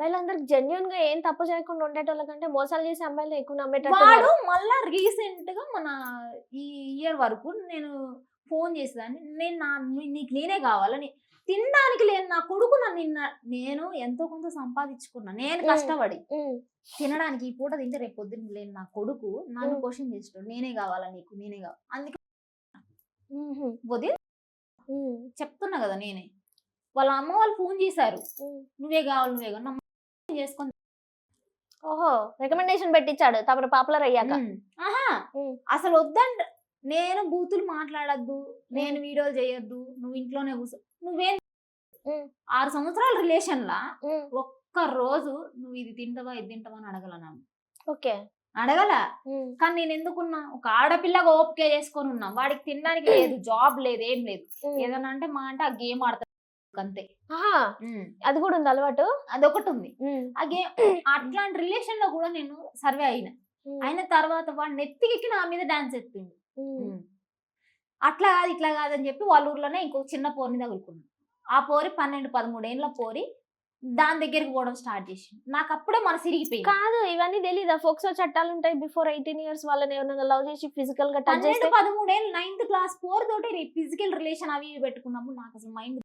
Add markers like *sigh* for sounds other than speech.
అబ్బాయిలందరికి జెన్యున్గా ఏం తప్పు చేయకుండా ఉండేటోళ్ళ కంటే మోసాలు చేసే అమ్మాయిలు ఎక్కువ నమ్మేటట్టు వాడు మళ్ళా రీసెంట్గా మన ఈ ఇయర్ వరకు నేను ఫోన్ చేసేదాన్ని నేను నా నీ- నీకు నేనే కావాలని తినడానికి లేని నా కొడుకు నన్ను నిన్న నేను ఎంతో కొంత సంపాదించుకున్నా. నేను మ్మ్. కష్టపడి ఉమ్, తినడానికి ఈ పూట తింటే రేపు పొద్దున్న లేని నా కొడుకు నన్ను మ్మ్. క్వశ్చన్ చేస్తాడు నేనే కావాలా నీకు? నేనే కావాలి అందుకే ఉమ్హు, వదిలి. ఉమ్, చెప్తున్నా కదా నేనే. వాళ్ళ అమ్మ వాళ్ళు ఫోన్ చేశారు. ఉమ్. నువ్వే కావాలి నువ్వే కావాలి. నా చేసుకొని ఓహో రికమెండేషన్ పెట్టించాడు తమరు పాపులర్ అయ్యాక. ఆహా. అసలు వద్దంట. నేను బూతులు మాట్లాడద్దు నేను వీడియోలు చేయొద్దు నువ్వు ఇంట్లోనే కూర్చో నువ్వేం. ఆరు సంవత్సరాల రిలేషన్ లా ఒక్క రోజు నువ్వు ఇది తింటావా ఇది తింటావా అని అడగల నన్ను. ఓకే. అడగల? కానీ నేను ఎందుకున్నా? ఒక ఆడపిల్లగా ఓపిక చేసుకొని ఉన్నా. వాడికి తినడానికి లేదు *coughs* జాబ్ లేదు ఏం లేదు. ఏదన్నా అంటే మా అంటే ఆ గేమ్ ఆడతాడు అంతే అది కూడా ఉంది అలవాటు? అదొకటి ఉంది ఉమ్, ఆ గేమ్ *clears throat* అట్లాంటి రిలేషన్లో కూడా నేను సర్వే అయినా. అయిన తర్వాత వాడు నెత్తికెక్కి నా మీద డాన్స్ ఎత్తిండు. ఉమ్, అట్లా కాదు ఇట్లా కాదని చెప్పి వాళ్ళ ఊర్లోనే ఇంకో చిన్న పోరిని తగులుకున్నాను. ఆ పోరి పన్నెండు పదమూడేళ్ళ పోరి దాని దగ్గరికి పోవడం స్టార్ట్ చేసి నాకు అప్పుడే మన సిరిగిపోయింది కాదు ఇవన్నీ తెలీదా? ఫోక్సో చట్టాలు ఉంటాయి బిఫోర్ ఎయిటీన్ ఇయర్స్ వాళ్ళని ఏమైనా లవ్ చేసి ఫిజికల్గా పదమూడేళ్ళు నైన్త్ క్లాస్ ఫోర్ తోటి ఫిజికల్ రిలేషన్ అవి పెట్టుకున్నప్పుడు నాకు అసలు మైండ్